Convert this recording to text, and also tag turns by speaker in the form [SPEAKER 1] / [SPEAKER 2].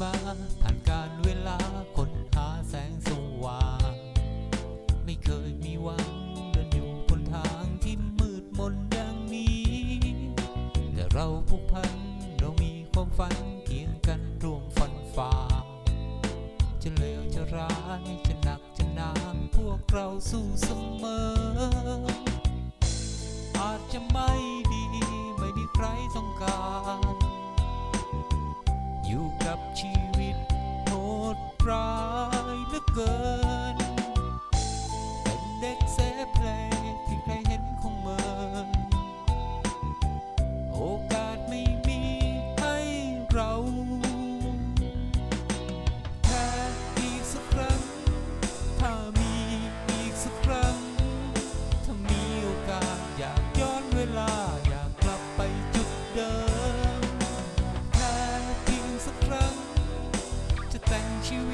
[SPEAKER 1] ผ่านการเวลาค้นหาแสงสว่าง ไม่เคยมีหวังเดินอยู่บนทางที่มืดมนดังนี้ แต่เราผูกพันเรามีความฝันเคียงกันร่วมฟันฝ่า จะเลวจะร้ายจะหนักจะหนาพวกเราสู้เสมอ อาจจะไม่ เกิน เป็นเด็กเสเพลงที่ใครเห็นคงเมิน โอกาสไม่มีให้เราแค่อีกสักครั้ง ถ้ามีอีกสักครั้ง ถ้ามีโอกาสอยากย้อนเวลาอยากกลับไปจุดเดิมแค่เพียงสักครั้ง จะแต่งชีวิต